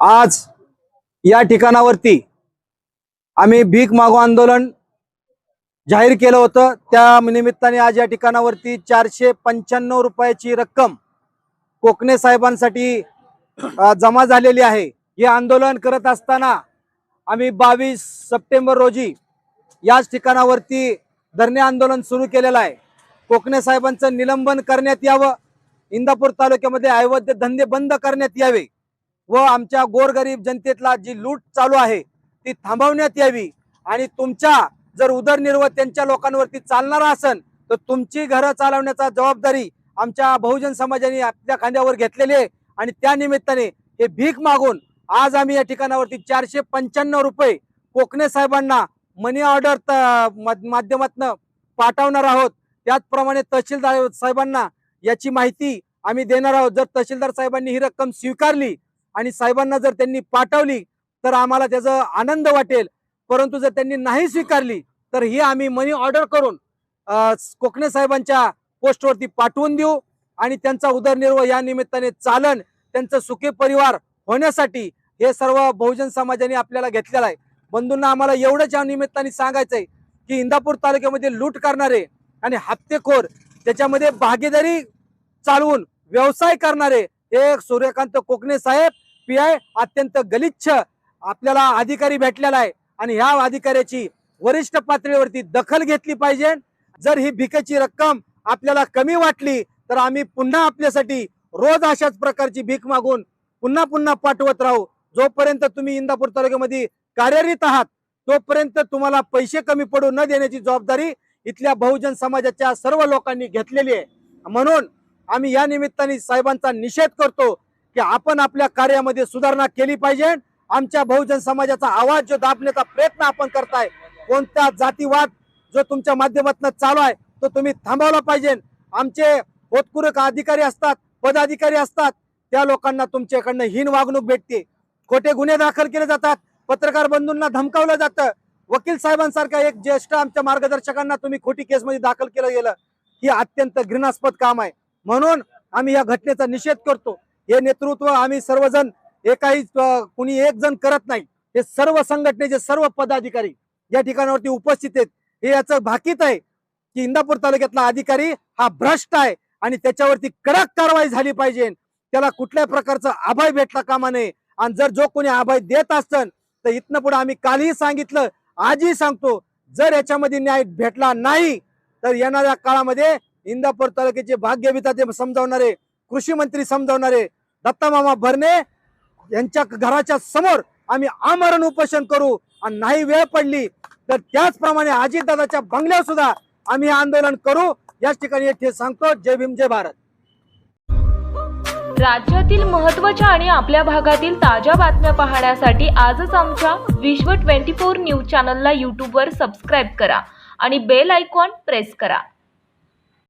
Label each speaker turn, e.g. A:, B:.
A: आज या ठिकाणावरती आम्ही भीक मागो आंदोलन जाहीर केलं होतं. त्या निमित्ताने आज या ठिकाणावरती चारशे पंच्याण्णव रुपयाची रक्कम कोकणे साहेबांसाठी जमा झालेली आहे. हे आंदोलन करत असताना आम्ही बावीस सप्टेंबर रोजी याच ठिकाणावरती धरणे आंदोलन सुरू केलेलं आहे. कोकणे साहेबांचं निलंबन करण्यात यावं. इंदापूर तालुक्यामध्ये अवैध धंदे बंद करण्यात यावे. व आमच्या गोरगरीब जनतेतला जी लूट चालू आहे ती थांबवण्यात यावी. आणि तुमच्या जर उदरनिर्वाह त्यांच्या लोकांवरती चालणारा असेल तर तुमची घरं चालवण्याचा जबाबदारी आमच्या बहुजन समाजाने आपल्या खांद्यावर घेतलेली आहे. आणि त्या निमित्ताने हे भीक मागून आज आम्ही या ठिकाणावरती चारशे पंच्याण्णव रुपये कोकणे साहेबांना मनी ऑर्डर माध्यमातनं पाठवणार आहोत. त्याचप्रमाणे तहसीलदार साहेबांना याची माहिती आम्ही देणार आहोत. जर तहसीलदार साहेबांनी ही रक्कम स्वीकारली आणि साहेबांना जर त्यांनी पाठवली तर आम्हाला त्याचा आनंद वाटेल. परंतु जर त्यांनी नाही स्वीकारली तर ही आम्ही मनी ऑर्डर करून कोकणे साहेबांच्या पोस्टवरती पाठवून देऊ आणि त्यांचा उदरनिर्वाह या निमित्ताने चालन त्यांचं सुखी परिवार होण्यासाठी हे सर्व बहुजन समाजाने आपल्याला घेतलेलं आहे. बंधूंना आम्हाला एवढंच या निमित्ताने सांगायचंय की इंदापूर तालुक्यामध्ये लूट करणारे आणि हप्तेखोर त्याच्यामध्ये भागीदारी चालवून व्यवसाय करणारे एक सूर्यकांत कोकणे साहेब पी आय अत्यंत गलिच्छ आपल्याला अधिकारी भेटलेला आहे. आणि ह्या अधिकाऱ्याची वरिष्ठ पातळीवरती दखल घेतली पाहिजे. जर ही भिकेची रक्कम आपल्याला कमी वाटली तर आम्ही पुन्हा आपल्यासाठी रोज अशाच प्रकारची भीक मागून पुन्हा पुन्हा पाठवत राहू. जोपर्यंत तुम्ही इंदापूर तालुक्यामध्ये कार्यरत आहात तोपर्यंत तुम्हाला पैसे कमी पडू न देण्याची जबाबदारी इथल्या बहुजन समाजाच्या सर्व लोकांनी घेतलेली आहे. म्हणून आम्ही या निमित्ताने साहेबांचा निषेध करतो की आपण आपल्या कार्यामध्ये सुधारणा केली पाहिजे. आमच्या बहुजन समाजाचा आवाज जो दाबण्याचा प्रयत्न आपण करताय कोणता जातीवाद जो तुमच्या माध्यमातून चालू आहे तो तुम्ही थांबवला पाहिजे. आमचे होतकुरक अधिकारी असतात पदाधिकारी असतात त्या लोकांना तुमच्याकडनं हीन वागणूक भेटते. खोटे गुन्हे दाखल केले जातात पत्रकार बंधूंना धमकावलं जातं. वकील साहेबांसारख्या एक ज्येष्ठ आमच्या मार्गदर्शकांना तुम्ही खोटी केसमध्ये दाखल केलं गेलं. ही अत्यंत घृणास्पद काम आहे. म्हणून आम्ही या घटनेचा निषेध करतो. हे नेतृत्व आम्ही सर्वजण एकाही कुणी एक जण करत नाही. हे सर्व संघटनेचे सर्व पदाधिकारी या ठिकाणावरती उपस्थित आहेत. हे याचं भाकीत आहे की इंदापूर तालुक्यातला अधिकारी हा भ्रष्ट आहे आणि त्याच्यावरती कडक कारवाई झाली पाहिजे. त्याला कुठल्या प्रकारचा अभय भेटला कामा नये. आणि जर जो कोणी अभय देत असतं तर इथनं पुढे आम्ही कालही सांगितलं आजही सांगतो जर याच्यामध्ये न्याय भेटला नाही तर येणाऱ्या काळामध्ये इंदापूर तालुक्याचे भाग्यविता ते समजावणारे कृषी मंत्री समजावणारे दत्तामामा भरणे यांच्या घराच्या समोर आम्ही आमरण उपोषण करू आणि नाही वेळ पडली तर त्याचप्रमाणे अजितदादाच्या बंगल्यावर सुद्धा आम्ही आंदोलन करू. याच ठिकाणी येथे सांगतो. जय भीम जय भारत.
B: राज्यातील महत्त्वाच्या आणि आपल्या भागातील ताज्या बातम्या पाहण्यासाठी आजच आमच्या विश्व 24 न्यूज चॅनलला यूट्यूबवर सबस्क्राईब करा आणि बेल आयकॉन प्रेस करा.